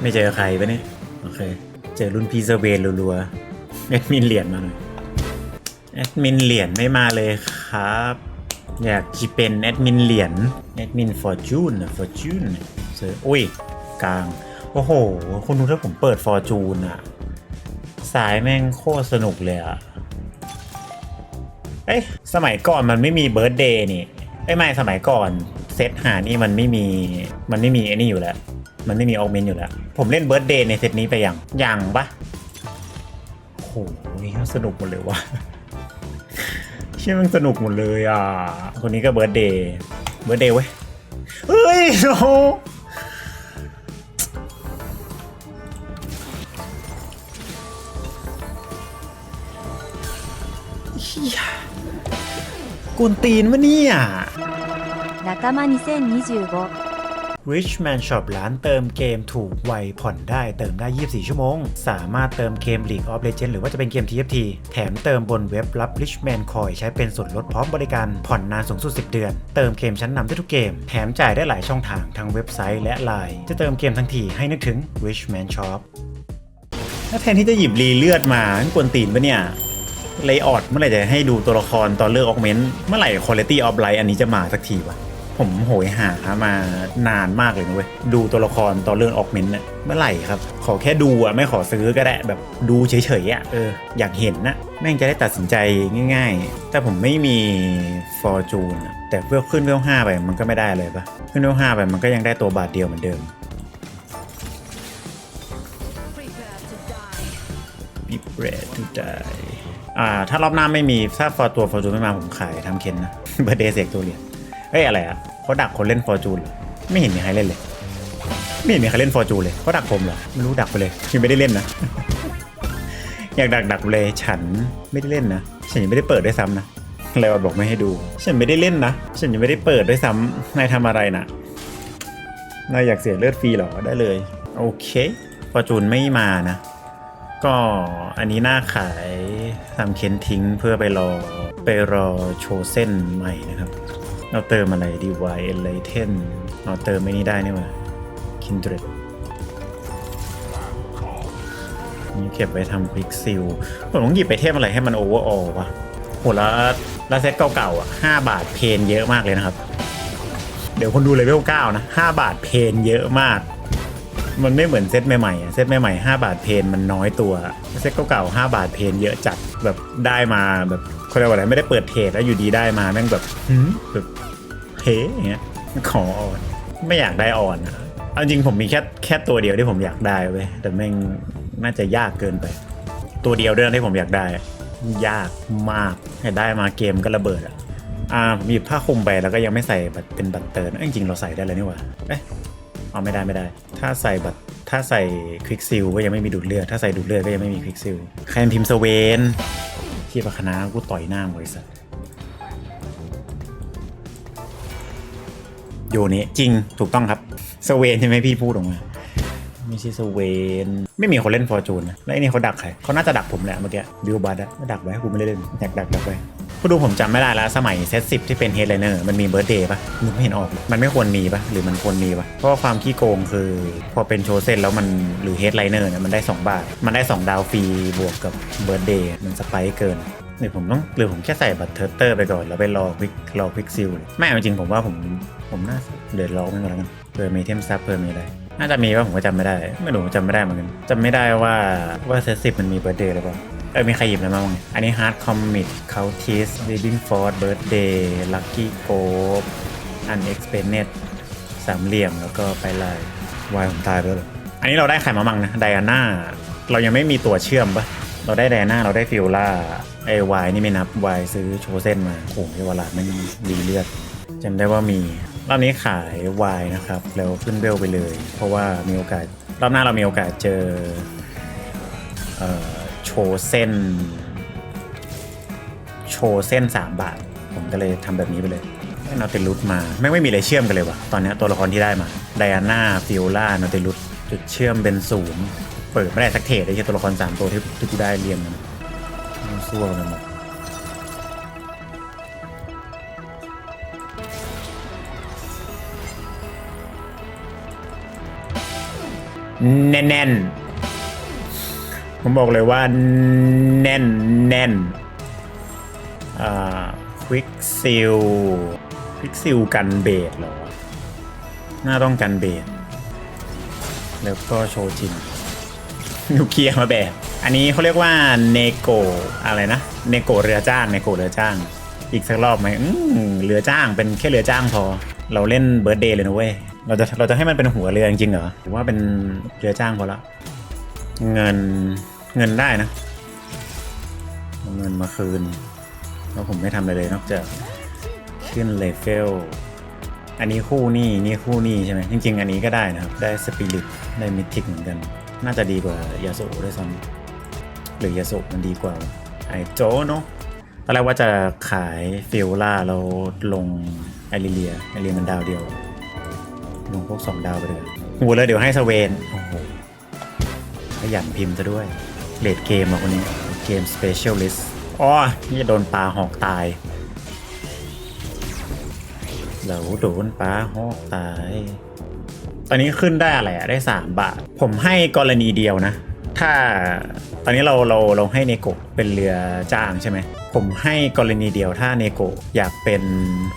ไม่เจอใครปะเนี่ย โอเค เจอรุ่นพีเซเวนรัวๆแอดมินเหรียญมาหน่อยแอดมินเหรียญไม่มาเลยครับ อยากจะเป็นแอดมินเหรียญแอดมินฟอร์จูนอะฟอร์จูนเจออุ้ยกลาง โอ้โห คุณดูถ้าผมเปิดฟอร์จูนอะสายแม่งโคตรสนุกเลยอะเอ้ยสมัยก่อนมันไม่มีเบิร์ d เดย์นี่ไอ้ไม่สมัยก่อนเซตหานี่มันไม่มีมันไม่มีไอ้นี่อยู่แล้ว มันไม่มีออกเมนอยู่แล้ว ผมเล่นเบิร์ d เดย์ในเซตนี้ไปยังยังปะโอ้โหสนุกหมดเลยว่ะเชื่อมันสนุกหมดเลยอะ คนนี้ก็เบิร์ d เดย์เบิร์ d เดย์เว้ยเฮ้ยโอ้โหเฮียกวนตีนวะเนี่ย仲間2025 Richman Shop ร้านเติมเกมถูกไวผ่อนได้เติมได้ 24 ชั่วโมง สามารถเติมเกม League of Legends หรือว่าจะเป็นเกม TFT แถมเติมบนเว็บรับ Richman Coin ใช้เป็นส่วนลดพร้อมบริการผ่อนนานสูงสุด 10 เดือน เติมเกมชั้นนำได้ทุกเกม แถมจ่ายได้หลายช่องทางทั้งเว็บไซต์และ Line จะเติมเกมทั้งทีให้นึกถึง Richman Shop แล้วแทนที่จะหยิบรีเลือดมามันกวนตีนปะเนี่ยเลออดเมื่อไหร่จะให้ดูตัวละครตอนเลือกออกเมนต์เมื่อไหร่ Quality of Life อันนี้จะมาสักทีวะ ผมโหยหามานานมากเลยนะเว้ยดูตัวละครตอนเรื่องออกเมนต์เนี่ยเมื่อไหร่ครับ ขอแค่ดูอะไม่ขอซื้อก็ได้แบบดูเฉยๆอะเอออยากเห็นนะแม่งจะได้ตัดสินใจง่าย ๆ แต่ผมไม่มีฟอร์จูนแต่เวลขึ้นเวลห้าไปมันก็ไม่ได้เลยปะขึ้นเวลห้าไปมันก็ยังได้ตัวบาทเดียวเหมือนเดิม Be prepared to die อ่าถ้ารอบหน้าไม่มีถ้าฟอร์ตัวฟอร์จูนไม่มาผมขายทำเคนนะเบอร์เดย์เสกตัวเหรียญ เอ้ยอะไรอะเขาดักคนเล่นฟอร์จูนเหรอไม่เห็นมีใครเล่นเลย ไม่เห็นมีใครเล่นฟอร์จูนเลยเขาดักผมเหรอไม่รู้ดักไปเลยยังไม่ได้เล่นนะ อยากดักดักเลยฉันไม่ได้เล่นนะฉันยังไม่ได้เปิดด้วยซ้ำนะเลยบอกไม่ให้ดู ฉันไม่ได้เล่นนะ ฉันยังไม่ได้เปิดด้วยซ้ำนายทำอะไรนะนายอยากเสียเลือดฟรีเหรอได้เลย โอเคฟอร์จูนไม่มานะ ก็อันนี้น่าขายทำเค้นทิ้งเพื่อไปรอไปรอโชว์เส้นใหม่นะครับ เราเติมอะไรดีวายเอลเทนเราเติมไม่นี่ได้นี่หว่าคินเดรดนี่เก็บไว้ทำควิกซิลผมต้องหยิบไปเทมอะไรให้มันโอเวอร์ออลวะโหแล้วแล้วเซตเก่าๆอะ5บาทเพนเยอะมากเลยนะครับ เดี๋ยวคนดูเลเวล9นะ5บาทเพนเยอะมาก มันไม่เหมือนเซตใหม่ๆเซตใหม่ๆ5บาทเพนมันน้อยตัว เซตเก่าๆ5บาทเพนเยอะจัดแบบได้มาแบบ เขาเรียกว่าอะไรไม่ได้เปิดเทรดแล้วอยู่ดีได้มาแม่งแบบหืมแบบเฮ้อย่างเงี้ยขออ่อนไม่อยากได้อ่อนอะเอาจริงผมมีแค่แค่ตัวเดียวที่ผมอยากได้เว้ยแต่แม่งน่าจะยากเกินไป ตัวเดียวด้วยนะที่ผมอยากได้ ยากมากให้ได้มาเกมก็ระเบิดอะอ่าผมหยิบผ้าคลุมไปแล้วก็ยังไม่ใส่บัตรเป็นบัตรเติร์นเอ้ยจริงๆเราใส่ได้เลยนี่หว่าเอ๊ะเอาไม่ได้ไม่ได้ ถ้าใส่บัตรถ้าใส่ควิกซิลก็ยังไม่มีดูดเลือด ถ้าใส่ดูดเลือดก็ยังไม่มีควิกซิลใครมันพิมพ์สเวน ที่ปะคณะกูต่อยหน้าบริษัทโยนี้จริงถูกต้องครับสเวนใช่ไหมพี่พูดออกมา ไม่ใช่สเวน ไม่มีคนเล่นฟอร์จูนนะแล้วไอ้นี่เขาดักใครเขาน่าจะดักผมแหละเมื่อกี้บิวบัตอะดักไว้กูไม่ได้เล่นอยากดักดักไว้ ผู้ดูผมจำไม่ได้แล้วสมัยเซตสิที่เป็นเฮดไลเนอร์มันมีเบิร์ดเดย์ปะนึกไม่เห็นออก มันไม่ควรมีปะหรือมันควรมีปะเพราะความขี้โกงคือพอเป็นโชว์เซนแล้วมันหรือเฮดไลเนอร์เนี่ยมันได้ 2 บาท มันได้ 2 ดาวฟรีบวกกับเบิร์ดเดย์มันสไปเกินเดี๋ยผมต้องหรือผมแค่ใส่บัตรเทอร์เตอร์ไปก่อน แล้วไปรอควิกรอควิกซิลไม่เอาจริงผมว่าผมผมน่าเดือดร้อนไม่ก่อนแล้วกันเผื่อมีเทมซับเผื่อมีอะไรน่าจะมีว่าผมก็จำไม่ได้ ไม่รู้จำไม่ได้เหมือนกันจำไม่ได้ว่าว่าเซตสิบมันมีเบิร์เดย์หรือเปล่า เออมีใครหยิบอะไรมาบ้างอันนี้ฮาร์ดคอมมิตเคาทิสบีบิงฟอร์ดเบิร์ดเดย์ลัคกี้โกบอันเอ็กซ์เพนเนตสามเหลี่ยมแล้วก็ไปลายวายผมตายไปแล้วอันนี้เราได้ใครมาบ้างนะไดอาน่าเรายังไม่มีตัวเชื่อมปะเราได้ไดอาน่าเราได้ฟิลล่าไอวายนี่ไม่นับวายซื้อโชเซนมาโอ้โหเวลาไม่ดีเลือดจำได้ว่ามีรอบนี้ขายวายนะครับแล้วขึ้นเวลไปเลย เพราะว่ามีโอกาสรอบหน้าเรามีโอกาสเจอเอ่อ โชว์เส้น โชว์เส้น 3 บาท ผมก็เลยทำแบบนี้ไปเลยไม่นอติลุสมาไม่งไม่มีอะไรเชื่อมกันเลยว่ะ ตอนนี้ตัวละครที่ได้มาไดอาน่าฟิโอล่านอติลุสจุดเชื่อมเป็นศูนย์เปิดไม่ได้สักเทเลยใช่ตัวละคร 3 ตัวที่ที่กูได้เรียงกันสู้กันหมดแน่นๆ ผมบอกเลยว่าแน่นแน่นอ่าควิกซิลควิกซิลกันเบสเหรอน่าต้องกันเบสแล้วก็โชจินนิวเคลียร์มาแบบ อันนี้เขาเรียกว่าเนโกอะไรนะเนโกเรือจ้างเนโกเรือจ้าง อีกสักรอบไหมอืมเรือจ้างเป็นแค่เรือจ้างพอ เราเล่นเบิร์ดเดย์เลยนะเว้ยเราจะเราจะให้มันเป็นหัวเรือจริงเหรอหรือว่าเป็นเรือจ้างพอละ เงินเงินได้นะเอาเงินมาคืนแล้วผมไม่ทำอะไรเลยนอกจากขึ้นเลเวลอันนี้คู่นี่นี่คู่นี่ใช่ไหมจริง ๆ อันนี้ก็ได้นะครับ ได้สปิริตได้มิทิกเหมือนกัน น่าจะดีกว่ายาโซด้วยซ้ำหรือยาโซมันดีกว่าไอโจเนาะตอนแรกว่าจะขายฟิลล่าเราลงไอริเลียไอริเลียมันดาวเดียว ลงพวกสองดาวไปเลยโหเลยเดี๋ยวให้สเวนโอ้โห ยันพิมพ์ซะด้วยเลดเกมอะคนนี้เกมสเปเชียลิสต์อ๋อนี่โดนปลาหอกตายแล้วโดนป้าหอกตาย ตอนนี้ขึ้นได้อะไรอะได้ 3 บาท ผมให้กรณีเดียวนะ ถ้าตอนนี้เราเราเราให้เนโกะเป็นเรือจ้างใช่ไหม ผมให้กรณีเดียวถ้าเนโกะอยากเป็น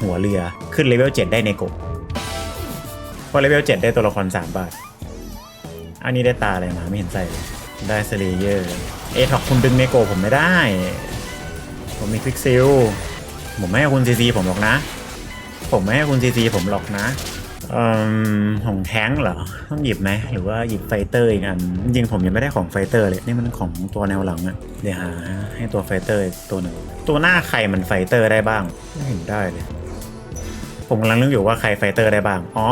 หัวเรือขึ้นเลเวล7ได้เนโกะเพราะเลเวล7ได้ตัวละคร 3 บาท อันนี้ได้ตาอะไรมาไม่เห็นใส่เลยได้สเลเยอร์เอท็อกคุณดึงเนโกะผมไม่ได้ ผมมีควิกซิลผมไม่ให้คุณซีซีผมหรอกนะ ผมไม่ให้คุณซีซีผมหรอกนะอของแท้งเหรอ ต้องหยิบไหมหรือว่าหยิบไฟเตอร์อีกอันจริงผมยังไม่ได้ของไฟเตอร์เลยนี่มันของตัวแนวหลังอะเดี๋ยวหาให้ตัวไฟเตอร์ตัวหนึ่งตัวหน้าใครมันไฟเตอร์ได้บ้างไม่เห็นได้เลย ผมกำลังนึกอยู่ว่าใครไฟเตอร์ได้บ้างอ๋อ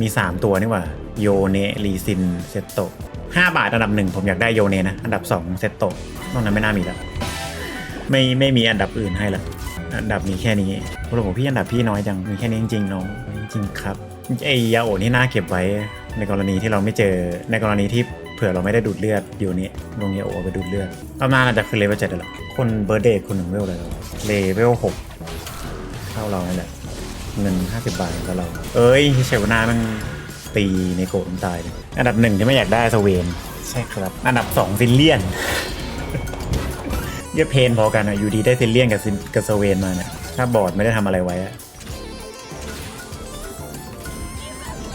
มี 3 ตัวนี่หว่า โยเนลีซินเซตโต5บาทอันดับหนึ่งผมอยากได้โยเนนะ อันดับ2เซตโตนอกนั้นไม่น่ามีแล้วไม่ไม่มีอันดับอื่นให้ละอันดับมีแค่นี้โอ้โหพี่อันดับพี่น้อยจังมีแค่นี้จริงๆน้องจริงๆครับไอยาโอนี่น่าเก็บไว้ในกรณีที่เราไม่เจอในกรณีที่เผื่อเราไม่ได้ดูดเลือดอยู่นี้ลงยาโอไปดูดเลือดประมาณอาจจะคือเลเวลเจ็ดแล้วคนเบอร์เดย์คนหนึ่งเวลอะไรแล้วเลเวลหกเท่าเรานี่แหละเงิน 50 บาทก็เรา เอ้ยเชลนามัน ตีในโกะมันตายเลยอันดับหนึ่งที่ไม่อยากได้สเวน ใช่ครับ อันดับสองซิลเลียนเรียกเพนพอกันอะอยู่ดีได้ซิลเลียนกับซินกับสเวนมาเนี่ยถ้าบอร์ดไม่ได้ทำอะไรไว้อะ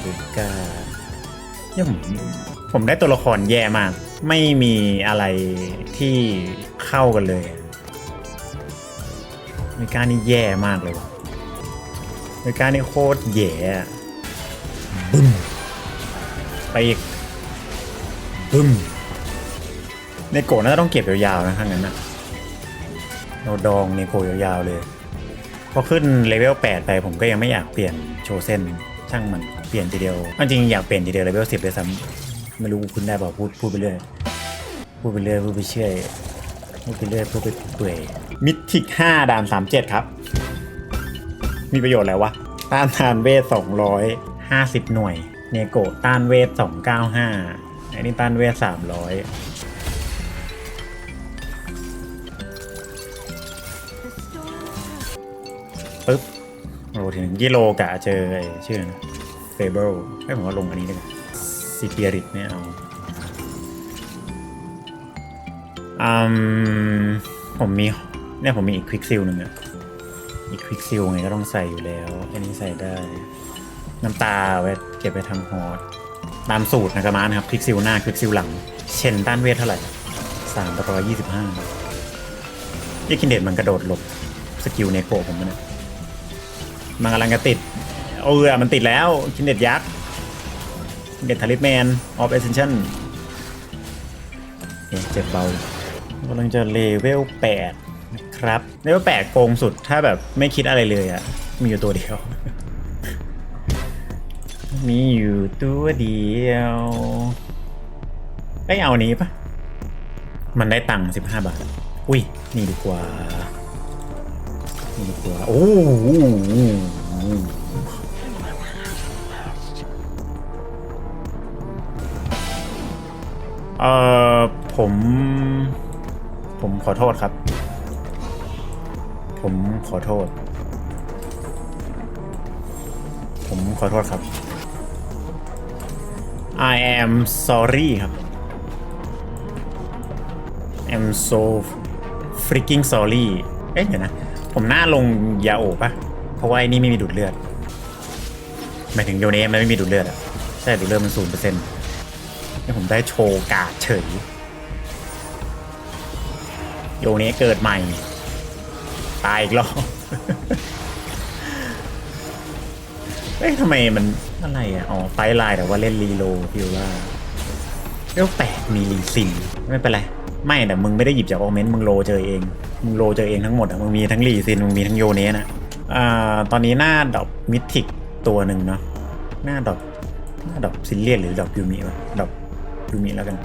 ลูก้าเยี่ยมผมได้ตัวละครแย่มาก ไม่มีอะไรที่เข้ากันเลยมิก้านี่แย่มากเลยว่ะมิก้านี่โคตรแย่อะบึ้ม ไปอีกบึ้มในโกะน่าจะต้องเก็บยาวๆนะถ้างั้นนะเราดองเนโกยาวๆเลย พอขึ้นเลเวล8ไปผมก็ยังไม่อยากเปลี่ยนโชเซนช่างมันเปลี่ยนทีเดียวจริงอยากเปลี่ยนทีเดียวเลเวล10เลยซ้ำไม่รู้คุณได้เปล่าพูดพูดไปเรื่อยพูดไปเรื่อยพูดไปเชื่อยพูดไปเรื่อยพูดไปเปื่อยมิทิก5ด่าน37ครับ มีประโยชน์อะไรวะต้านทานเวท250หน่วย เนโกต้านเวท 295 อันนี้ต้านเวท 300ปึ๊บโอ้ถึงกิโลกะเจอไอ้ชื่อนะเฟเบิลให้ผมว่าลงอันนี้ดีกว่าซิเปียริตไม่ยเอาอืมผมมีเนี่ยผมมีอีกควิกซิลหนึ่งอะอีกควิกซิลไงก็ต้องใส่อยู่แล้ว อันนี้ใส่ได้ น้ำตาไว้เก็บไปทำฮอตตามสูตรนะครับมานะครับควิกซิลหน้าควิกซิลหลัง เชนต้านเวทเท่าไหร่สามร้อยยี่สิบห้ายี่คินเดตมันกระโดดหลบสกิลเนโกผมมันนะมันกำลังจะติดเออมันติดแล้วคินเด็ดยักษ์เด็ดทาริสแมนออฟเอเซนชั่นเจ็บเบากำลังจะเลเวล8นะครับเลเวล8โกงสุดถ้าแบบไม่คิดอะไรเลยอะมีอยู่ตัวเดียว มีอยู่ตัวเดียวไอเอานี้ปะมันได้ตังค์15บห้าบาท อุ้ย นี่ดีกว่า นี่ดีกว่า โอ้เอ่อผม ผมขอโทษครับ ผมขอโทษ ผมขอโทษครับ I am sorry ครับ I'm so freaking sorry เอ๊ะเดี๋ยวนะ ผมหน้าลงยาโอปะเพราะว่าไอ้นี่ไม่มีดูดเลือดหมายถึงโยเนะมันไม่มีดูดเลือดอะใช่ดูดเลือดมันศูนย์เปอร์เซ็นต์นี่ผมได้โชว์กาดเฉย โยเนะเกิดใหม่ ตายอีกรอบ เอ๊ะทำไมมันอะไรอะ อ๋อไฟไลน์แต่ว่าเล่นรีโลพิวว่าเรียกแปดมีรีซินไม่เป็นไร ไม่แต่มึงไม่ได้หยิบจากออเมนต์มึงโลเจอเอง มึงโลเจอเองทั้งหมดอะ มึงมีทั้งรีซิน มึงมีทั้งโยเนะนะอ่าตอนนี้หน้าดอกมิทิกตัวหนึ่งเนาะ หน้าดอกหน้าดอกซิลเลียนหรือดอกยูมิวะดอกยูมิแล้วกัน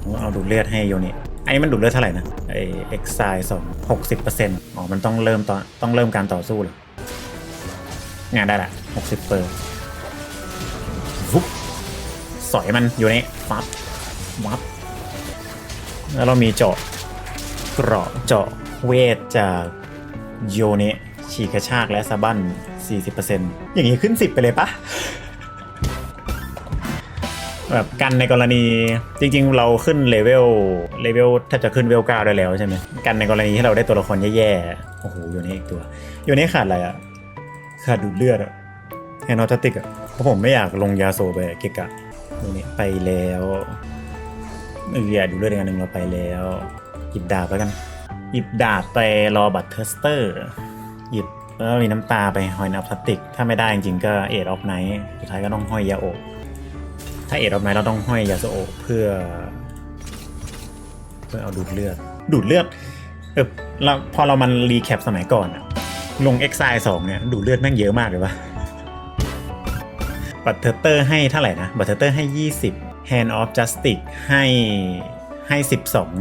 ผมเอาดูเลือดให้โยเนะไอ้มันดูดเลือดเท่าไหร่นะไอเอ็กไซสองหกสิบเปอร์เซ็นต์อ๋อ มันต้องเริ่มตอนต้องเริ่มการต่อสู้เหรอ งานได้ละ60เปอร์วุบสอยมันอยู่ในฟับวับแล้วเรามีเจาะเกราะเจาะเวทจากโยเนะฉีกกระชากและสะบั้น 40%อย่างนี้ขึ้น 10 ไปเลยปะแบบกันในกรณีจริง ๆ เราขึ้นเลเวลเลเวลแทบจะขึ้นเวล9ได้แล้วใช่ไหมกันในกรณีที่เราได้ตัวละครแย่ๆโอ้โหโยเนะอีกตัวโยเนะขาดอะไรอะ ขาดดูดเลือดอะแฮนอตติกอะเพราะผมไม่อยากลงยาโซไปเกะกะตรงนี้ไปแล้วเอออย่ดูดเลือดอีกอันหนึ่งเราไปแล้วหยิบดาบแล้วกันหยิบดาบไปรอบัตรเทสเตอร์หยิบแล้วมีน้ำตาไปหอยนับพลาสติก ถ้าไม่ได้จริงๆก็เอทออฟไนท์สุดท้ายก็ต้องห้อยยาโอถ้าเอทออฟไนท์เราต้องห้อยยาโซโอเพื่อ เพื่อเอาดูดเลือด ดูดเลือดเออเราพอเรามันรีแคปสมัยก่อนอะ ลง x อ i 2เนี่ย ดูเลือดแม่งเยอะมากเลยปะบัตเทอร์เตอร์ให้เท่าไหร่นะ บัตเทอร์เตอร์ให้ 20 Hand of Justice ให้ให้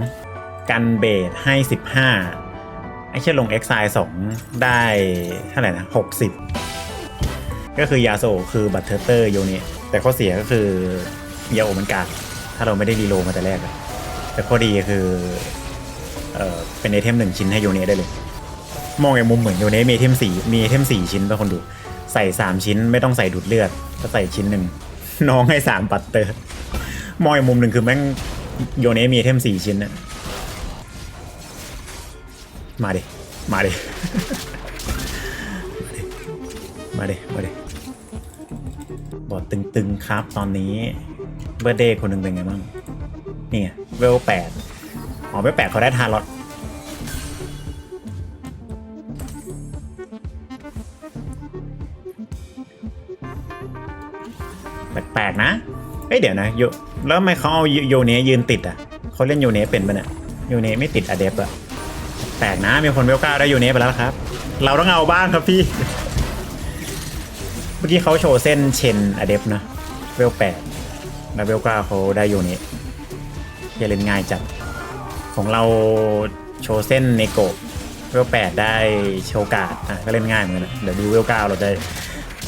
12 กันเบดให้ 15 ไอ้เช่ลง x อ i 2ได้เท่าไหร่นะ 60 ก็คือยาโซคือบัตเทอร์เตอร์โยเนแต่ข้อเสียก็คือยาโอมันกากถ้าเราไม่ได้รีโลมาแต่แรกอะแต่ข้อดีก็คือเออเป็นไอเทมหนึ่งชิ้นให้โยเนได้เลย มองในมุมเหมือนโยเนะมีเทมสี่มีเทมสี่ชิ้นป่ะคนดู ใส่สามชิ้นไม่ต้องใส่ดูดเลือด ก็ใส่ชิ้นหนึ่งน้องให้สามปัตเตอร์ มองอีกมุมหนึ่งคือแม่งโยเนะมีเทมสี่ชิ้นนะมาดิ มาดิ มาดิ มาดิ บอดตึงๆครับตอนนี้เบอร์เดย์คนหนึ่งเป็นไงบ้างนี่ไงเวลแปดอ๋อเวลแปดเขาได้ทารอ ลกๆนะ เอ้ยเดี๋ยวนะโยแล้วทำไมเขาเอาโยเนะยืนติดอะเขาเล่นโยเนะเป็นปะเนี่ยโยเนะไม่ติดอะเดฟอะแปลกนะมีคนเวลเก้าได้โยเนะไปแล้วครับ เราต้องเอาบ้างครับพี่ เมื่อกี้เขาโชว์เส้นเชนอะเดฟนะเวลแปดแล้วเวลเก้าเขาได้โยเนะจะเล่นง่ายจัดของเราโชว์เส้นเนโกะเวลแปดได้โชว์การ์ดอะก็เล่นง่ายเหมือนกันนะเดี๋ยวดูเวลเก้าเราจะ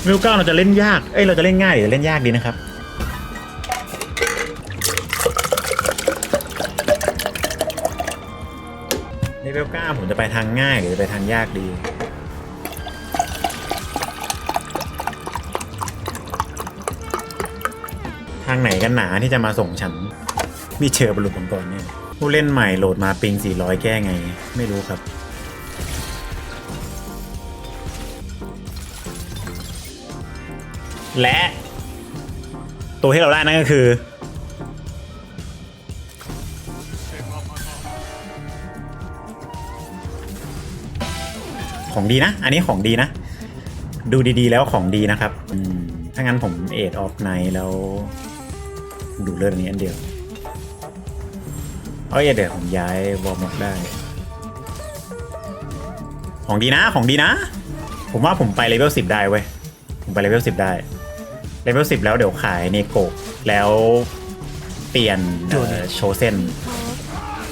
เวลเก้าเราจะเล่นยาก เอ้ยเราจะเล่นง่ายหรือเล่นยากดีนะครับ ในเวลเก้าผมจะไปทางง่ายหรือจะไปทางยากดี ทางไหนกันหนาที่จะมาส่งฉัน มีเชอร์บรรลุผมก่อนเนี่ยผู้เล่นใหม่โหลดมาปิง 400 แก้ไง ไม่รู้ครับ และ ตัวที่เราได้นั่นก็คือ ของดีนะ อันนี้ของดีนะ ดูดีๆแล้วของดีนะครับ ถ้างั้นผมเอทออฟไนแล้ว ดูเลือดอันนี้อันเดียวเอ้ยเดี๋ยวผมย้ายวอร์มอกได้ ของดีนะของดีนะ ผมว่าผมไปเลเวลสิบได้เว้ย ผมไปเลเวลสิบได้ เลเวลสิบแล้วเดี๋ยวขายเนโกะแล้วเปลี่ยนเอ่อโชเซน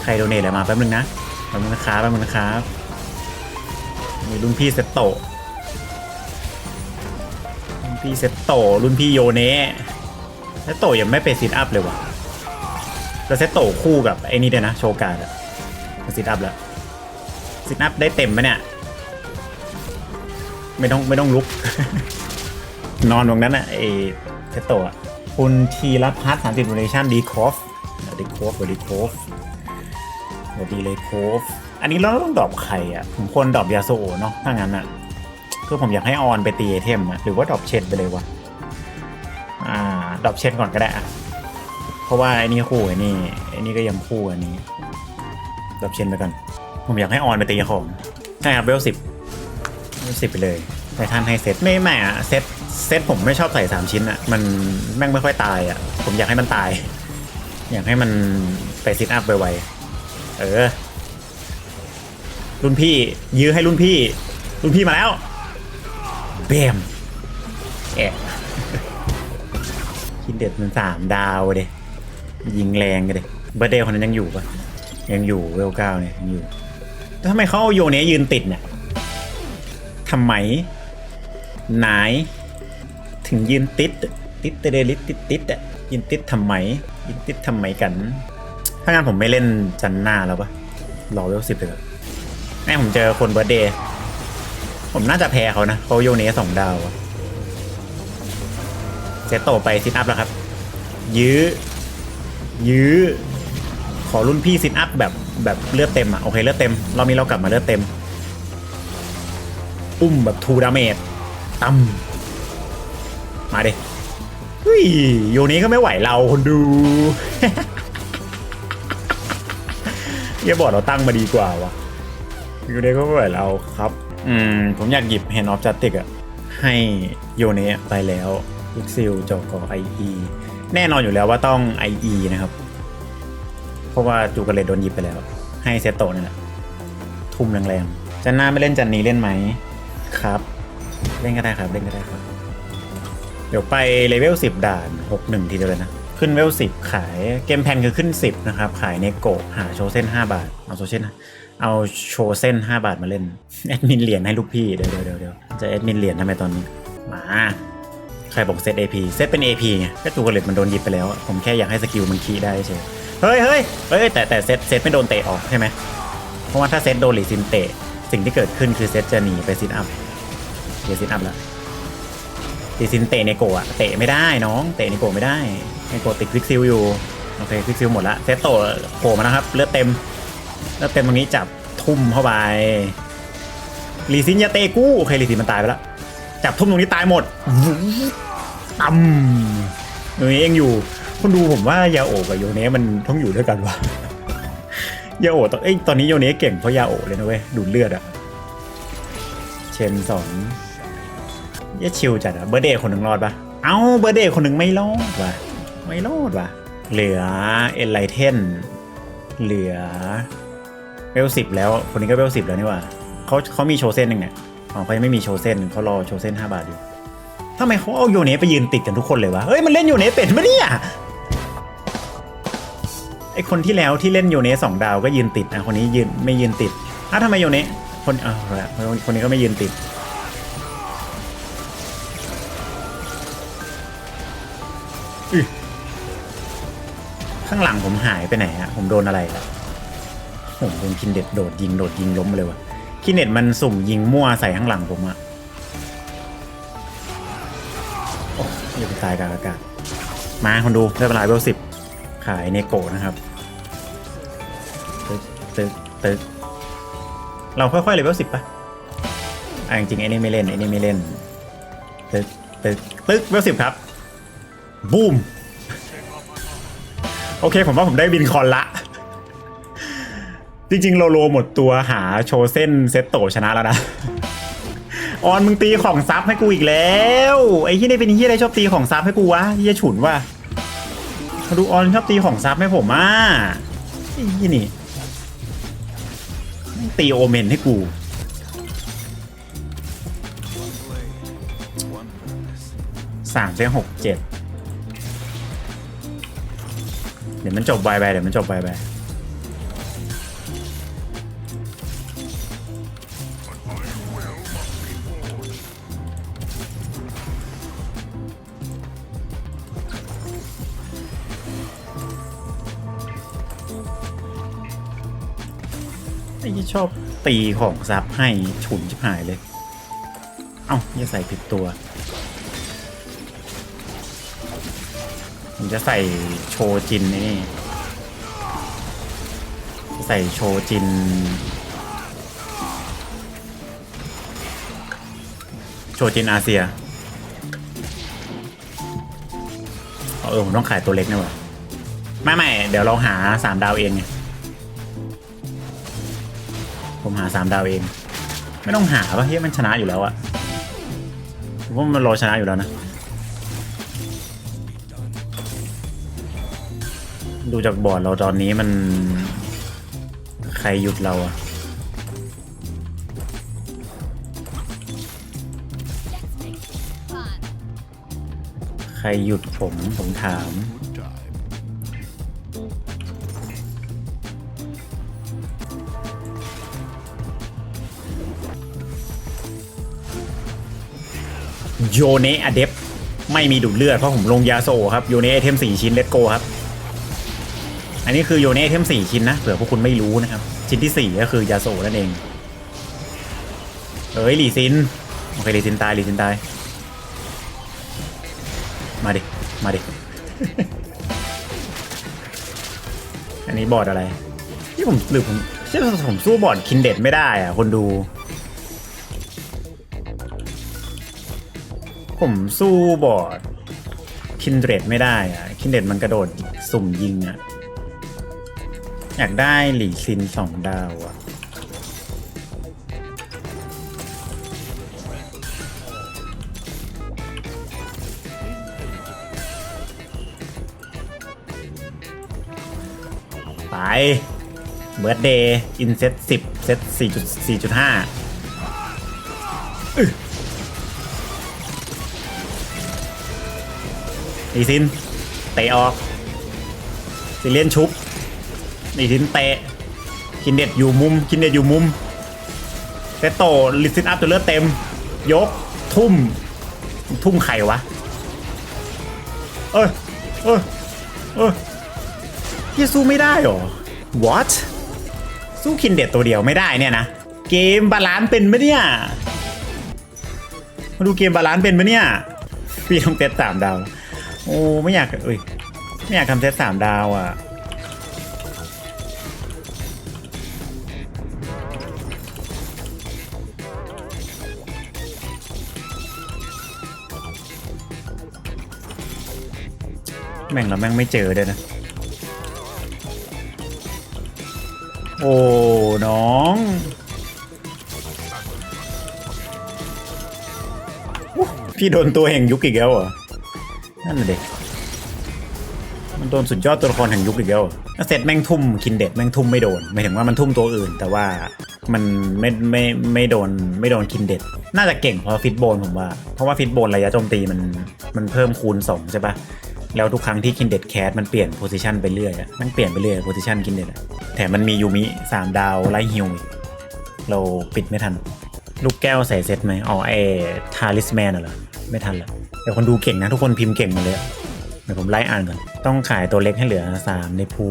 ใครโดเนทอะไรมาแป๊บนึงนะแป๊บนึงนะครับแป๊บนึงนะครับมีรุ่นพี่เซตโตะรุ่นพี่เซตโตะรุ่นพี่โยเนะเซตโตะยังไม่ไปซิทอัพเลยว่ะแล้วเซตโตะคู่กับไอ้นี่ด้วยนะโชการ์ดอะซิทอัพแล้วซิทอัพได้เต็มไหมเนี่ยไม่ต้องไม่ต้องลุก นอนตรงนั้นอะไอเซตโตะคุณทีรพัฒน์สามสิบโดเนชั่นดีคอฟดีคอฟดีคอฟสวัสดีเลยโคฟอันนี้เราต้องดรอปใครอะ ผมควรดรอปยาโซเนาะถ้างั้นอะคือผมอยากให้ออนไปตีไอเทมอะหรือว่าดรอปเชนไปเลยวะอ่าดรอปเชนก่อนก็ได้อะเพราะว่าไอ้นี่คู่ไอ้นี่ไอ้นี่ก็ยังคู่อันนี้ดรอปเชนไปก่อนผมอยากให้ออนไปตีของใช่ครับเวลสิบเวลสิบไปเลยไททันให้เซตไม่ไม่อะเซต เซตผมไม่ชอบใส่สามชิ้นอะมันแม่งไม่ค่อยตายอะผมอยากให้มันตาย อยากให้มันไปซิทอัพไวๆเออ รุ่นพี่ ยื้อให้รุ่นพี่ รุ่นพี่มาแล้วเบมแอะคิดเด็ดมันสามดาวเดยยิงแรงกันเลยเบอร์เดย์คนนั้นยังอยู่ปะยังอยู่เวลเก้าเนี่ยยังอยู่ทำไมเขาเอาโยเนี้ยืนติดเนี่ยทำไมไหน ถึงยืนติด ติดเตเดลิดติดติดอะยืนติดทำไมยืนติดทำไมกัน ถ้างั้นผมไม่เล่นจันหน้าแล้วปะรอเวลสิบเลยแม่ผมเจอคนเบอร์เดย์ผมน่าจะแพ้เขานะเขาโยเนสสองดาวเซตโตไปซิทอัพแล้วครับ ยื้อ ยื้อ ขอรุ่นพี่ซิทอัพแบบแบบเลือดเต็มอะโอเคเลือดเต็มเรามีเรากลับมาเลือดเต็ม อุ้มแบบทูดาเมจตั้ม มาดิฮ้ยโยนี้ก็ไม่ไหวเราคนดูอย่าบอกเราตั้งมาดีกว่าวะยูเนก็ไม่ไหวแล้วครับ อืม ผมอยากหยิบ Hand of Justice อะให้โยเนะไปแล้วอิกซิลจอกอไอแน่นอนอยู่แล้วว่าต้อง IE นะครับ เพราะว่าจูกาเลตโดนหยิบไปแล้ว ให้เซตโตนี่แหละทุ่มแรงๆจันหน้าไม่เล่นจันนี้เล่นไหมครับ เล่นก็ได้ครับเล่นก็ได้ครับ เดี๋ยวไปเลเวล10 ด่าน 61 ทีเดียวเลยนะ ขึ้นเวล10 ขายเกมแพนคือขึ้น 10 นะครับ ขายเนโกะหาโชเส้น5 บาท เอาโชเส้นเอาโชเส้น5 บาทมาเล่น แอดมินเหรียญให้ลูกพี่ เดี๋ยวเดี๋ยวเดี๋ยวจะแอดมินเหรียญทำไมตอนนี้ มาใครบอกเซต AP เซตเป็น AP ไงก็จูกระเล็ดมันโดนหยิบไปแล้ว ผมแค่อยากให้สกิลมันคีย์ได้เฉยเฮ้ยเฮ้ยเฮ้ยแต่แต่เซตเซตไม่โดนเตะออกใช่ไหมเพราะว่าถ้าเซตโดนหลีซินเตะ สิ่งที่เกิดขึ้นคือเซตจะหนีไปซิทอัพเดี๋ยวซิทอัพแล้ว ตีซินเตะเนโกะอะเตะไม่ได้น้องเตะเนโกะไม่ได้เนโกะติดควิกซิลอยู่โอเคควิกซิลหมดละเซตโตโผล่มานะครับเลือดเต็มเลือดเต็มตรงนี้จับทุ่มเข้าไปลีซินยาเตะกู้โอเคลีซินมันตายไปแล้วจับทุ่มตรงนี้ตายหมดตั้มตรงนี้เองอยู่คุณดูผมว่ายาโอกับโยเนะมันต้องอยู่ด้วยกันวะยาโอตอนเอ้ยตอนนี้โยเนะเก่งเพราะยาโอเลยนะเว้ยดูดเลือดอะเชนสอง เยชิวจัดอะเบอร์เดย์คนหนึ่งรอดปะเอ้าเบอร์เดย์คนหนึ่งไม่รอดวะไม่รอดวะเหลือเอ็นไลเทนเหลือเวลสิบแล้ว คนนี้ก็เวลสิบแล้วนี่ว่าเขาเขามีโชว์เส้นหนึ่งเนี่ยอ๋อเขายังไม่มีโชว์เส้นเขารอโชว์เส้นห้าบาทอยู่ทำไมเขาเอาโยเนไปยืนติดกันทุกคนเลยวะเฮ้ยมันเล่นโยเนเป็นปะเนี่ยไอคนที่แล้วที่เล่นโยเนสองดาวก็ยืนติดนะคนนี้ยืนไม่ยืนติดอ้าวทำไมโยเนคนอ้าวละคนนี้ก็ไม่ยืนติด ข้างหลังผมหายไปไหนอะผมโดนอะไรละผมโดนคินเด็ดโดดยิงโดดยิงล้มเลยวะคินเด็ดมันสุ่มยิงมั่วใส่ข้างหลังผมอะโอ้ยไปตายกลางอากาศมาคนดูได้เวลาเวลสิบขายเนโกะนะครับตึกตึกตึกเราค่อยๆเลเวลสิบปะอะจริงๆไอ้นี่ไม่เล่นไอ้นี่ไม่เล่นตึกตึกตึกเวลสิบครับ บูมโอเค ผมว่าผมได้บินคอนละ จริง ๆ โลโลหมดตัวหาโชว์เส้นเซตโตชนะแล้วนะ ออนมึงตีของซับให้กูอีกแล้ว ไอ้ที่นี่เป็นที่อะไรชอบตีของซับให้กูวะเฮียฉุนว่ะมาดูออนชอบตีของซับให้ผมอะไอ้ที่นี่ตีโอเมนให้กูสามเจ็ดหกเจ็ด เดี๋ยวมันจบไวไปเดี๋ยวมันจบไวไปไอ้ที่ชอบตีของซับให้ฉุนชิบหายเลย เอ้าอย่าใส่ผิดตัว ผมจะใส่โชจินนี่ใส่โชจิน โชจินอาเซียเออผมต้องขายตัวเล็กนี่หว่าไม่ไม่เดี๋ยวเราหาสามดาวเองไงผมหาสามดาวเอง ไม่ต้องหาป่ะเฮ้ยมันชนะอยู่แล้วอะผมว่ามันรอชนะอยู่แล้วนะ ดูจากบอร์ดเราตอนนี้มัน ใครหยุดเราอะใครหยุดผมผมถาม โยเนอเดฟไม่มีดูดเลือดเพราะผมลงยาโซครับ โยเนไอเทมสี่ชิ้นเลตโกครับ อันนี้คือโยนไอเทมสี่ชิ้นนะเผื่อพวกคุณไม่รู้นะครับ ชิ้นที่สี่ก็คือยาโซนั่นเองเอ้ยลีซินโอเคลีซินตายลีซินตาย มาดิ มาดิ อันนี้บอดอะไรที่ผมหรือผมเชื่อผมสู้บอดคินเด็ดไม่ได้อะคนดู ผมสู้บอดคินเดรดไม่ได้อะคินเดรดมันกระโดดสุ่มยิงอะ อยากได้หลีซินสองดาวอะไปเบิร์ดเดย์อินเซตสิบเซตสี่จุดสี่จุดห้าอีซินเตะออกซิเลียนชุบ อีซินเตะคินเด็ดอยู่มุมคินเด็ดอยู่มุมเซตโตลิซินอัพจนเลือดเต็ม ยกทุ่ม ทุ่มไข่วะ เอ้ยเอ้ยเอ้ยยี่สู้ไม่ได้หรอ what สู้คินเด็ดตัวเดียวไม่ได้เนี่ยนะ เกมบาลานซ์เป็นไหมเนี่ย มาดูเกมบาลานซ์เป็นไหมเนี่ยพี่ต้องเซตสามดาว โอ้ไม่อยากเอ้ยไม่อยากทำเซตสามดาวอะ แม่งแล้วแม่งไม่เจอเลยนะ โอ้ น้องพี่โดนตัวแห่งยุคอีกแล้วเหรอ นั่นน่ะเด็กมันโดนสุดยอดตัวละครแห่งยุคอีกแล้วเหรอแล้วเสร็จแม่งทุ่มคินเด็ดแม่งทุ่มไม่โดนหมายถึงว่ามันทุ่มตัวอื่น แต่ว่ามันไม่ไม่ไม่โดนไม่โดนคินเด็ด น่าจะเก่งเพราะฟิตโบนผมว่า เพราะว่าฟิตโบนระยะโจมตีมันมันเพิ่มคูณ 2 ใช่ปะ แล้วทุกครั้งที่คินเด็ดแคสมันเปลี่ยนโพซิชันไปเรื่อยอะมันเปลี่ยนไปเรื่อยโพซิชันคินเด็ดอะแถมมันมียูมิสามดาวไล่ฮิวเราปิดไม่ทัน ลูกแก้วใส่เซตไหมอ๋อไอทาริสแมนเหรอไม่ทันละแต่คนดูเก่งนะ ทุกคนพิมพ์เก่งหมาเลยเดี๋ยวผมไล่อ่านก่อน ต้องขายตัวเล็กให้เหลือ 3 ในภู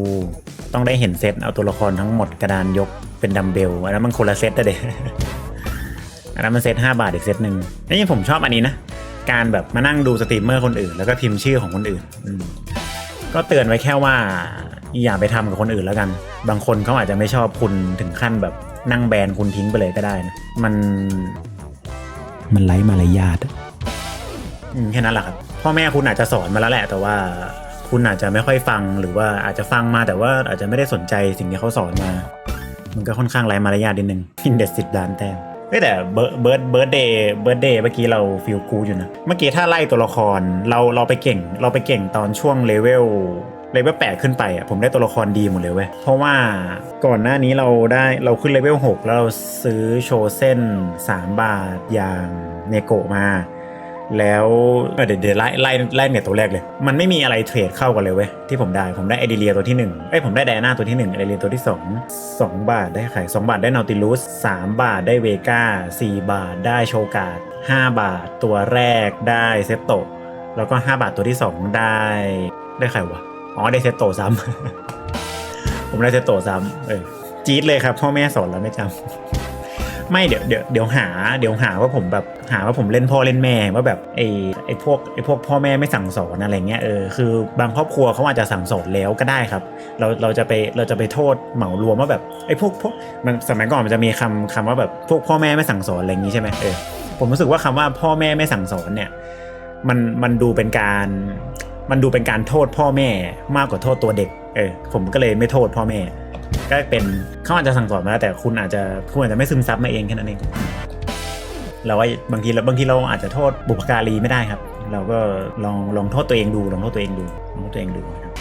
ต้องได้เห็นเซตเอาตัวละครทั้งหมดกระดานยกเป็นดัมเบลอันนั้นมันคนละเซตอะเด็อันนั้นมันเซต5บาทอีกเซตหนึ่งนี่ผมชอบอันนี้นะ การแบบมานั่งดูสตรีมเมอร์คนอื่น แล้วก็พิมพ์ชื่อของคนอื่นก็เตือนไว้แค่ว่า อย่าไปทำกับคนอื่นแล้วกัน บางคนเขาอาจจะไม่ชอบคุณถึงขั้นแบบนั่งแบนคุณทิ้งไปเลยก็ได้นะมันมันไร้มารยาทแค่นั้นแหละครับพ่อแม่คุณอาจจะสอนมาแล้วแหละ แต่ว่าคุณอาจจะไม่ค่อยฟังหรือว่าอาจจะฟังมาแต่ว่าอาจจะไม่ได้สนใจสิ่งที่เขาสอนมา มันก็ค่อนข้างไร้มารยาทนิดนึงพินเด็ดสิบล้านแต้ม เฮ้ยแต่เบิร์ดเบิร์ดเบิร์ดเดย์เบิร์ดเดย์เมื่อกี้เราฟิลกูอยู่นะ เมื่อกี้ถ้าไล่ตัวละครเราเราไปเก่ง เราไปเก่งตอนช่วงเลเวลเลเวลแปดขึ้นไปอะผมได้ตัวละครดีหมดเลยเว้ย เพราะว่าก่อนหน้านี้เราได้เราขึ้นเลเวล6แล้วเราซื้อโชเส้น3บาทอย่างเนโกะมา แล้วเดี๋ยวเดี๋ยวไล่ไล่ไล่เนี่ยตัวแรกเลย มันไม่มีอะไรเทรดเข้ากันเลยเว้ยที่ผมได้ผมได้ไอเดียตัวที่หนึ่งเอ้ยผมได้ไดอาน่าตัวที่หนึ่งไอเดียตัวที่สองสองบาทได้ไข่สองบาทได้นอติลูสสามบาทได้เวก้าสี่บาทได้โชกาดห้าบาทตัวแรกได้เซตโตแล้วก็ห้าบาทตัวที่สองได้ได้ใครวะอ๋อได้เซตโตซ้ำ ผมได้เซตโตซ้ำเออจี๊ดเลยครับพ่อแม่สอนแล้วไม่จำ ไม่เดี๋ยวเดี๋ยวเดี๋ยวหาเดี๋ยวหาว่าผมแบบหาว่าผมเล่นพ่อเล่นแม่ว่าแบบไอ้ไอ้พวกไอ้พวกพ่อแม่ไม่สั่งสอนอะไรเงี้ยเออคือบางครอบครัวเขาอาจจะสั่งสอนแล้วก็ได้ครับ เราเราจะไปเราจะไปโทษเหมารวมว่าแบบไอ้พวกพวกมันสมัยก่อนมันจะมีคำคำว่าแบบพวกพ่อแม่ไม่สั่งสอนอะไรอย่างงี้ใช่ไหมเออผมรู้สึกว่าคำว่าพ่อแม่ไม่สั่งสอนเนี่ยมันมันดูเป็นการ มันดูเป็นการโทษพ่อแม่มากกว่าโทษตัวเด็ก เออ ผมก็เลยไม่โทษพ่อแม่ ก็เป็นเขาอาจจะสั่งสอนมาแล้วแต่คุณอาจจะคุณอาจจะไม่ซึมซับมาเองแค่นั้นเอง เราว่าบางทีเราบางทีเราอาจจะโทษบุพการีไม่ได้ครับ เราก็ลองลองโทษตัวเองดู ลองโทษตัวเองดูลองโทษตัวเองดูครับ